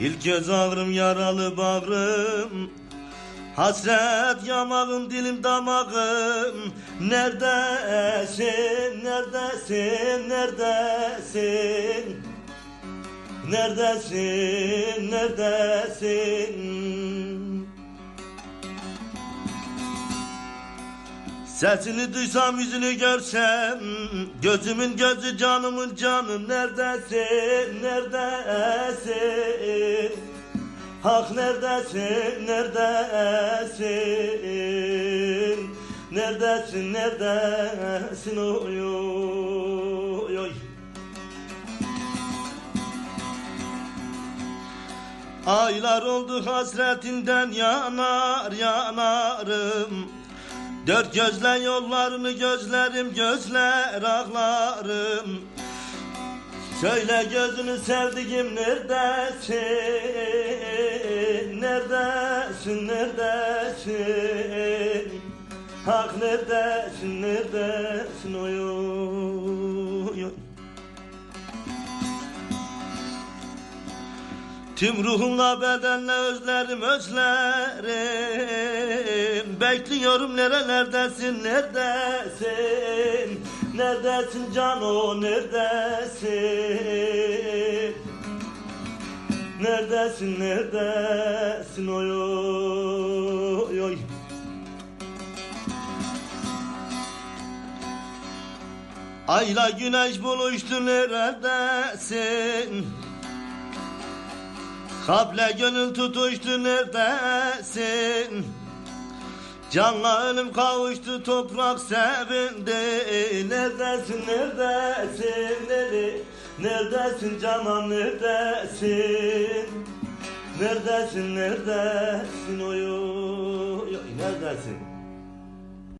İlk göz ağrım yaralı bağrım. Hasret yamağım dilim damağım. Neredesin, neredesin, neredesin? Neredesin, neredesin? Sesini duysam yüzünü görsem. Gözümün gözü canımın canı. Neredesin, neredesin Hak neredesin, neredesin? Neredesin, neredesin? Oy oy oy. Aylar oldu hasretinden yanar yanarım. Dört gözle yollarını gözlerim gözler ağlarım Söyle gözünü sevdiğim neredesin? Neredesin neredesin? Hak neredesin neredesin? Oy oy Tüm ruhumla bedenle özlerim özlerim. Bekliyorum nerelerdesin neredesin Neredesin cano neredesin? Neredesin neredesin? Oy oy oy. Ayla güneş buluştu neredesin? Kable gönül tutuştu neredesin Canla kavuştu toprak sevindi. Neredesin neredesin nere Neredesin canım neredesin? Neredesin neredesin? Oy oy, neredesin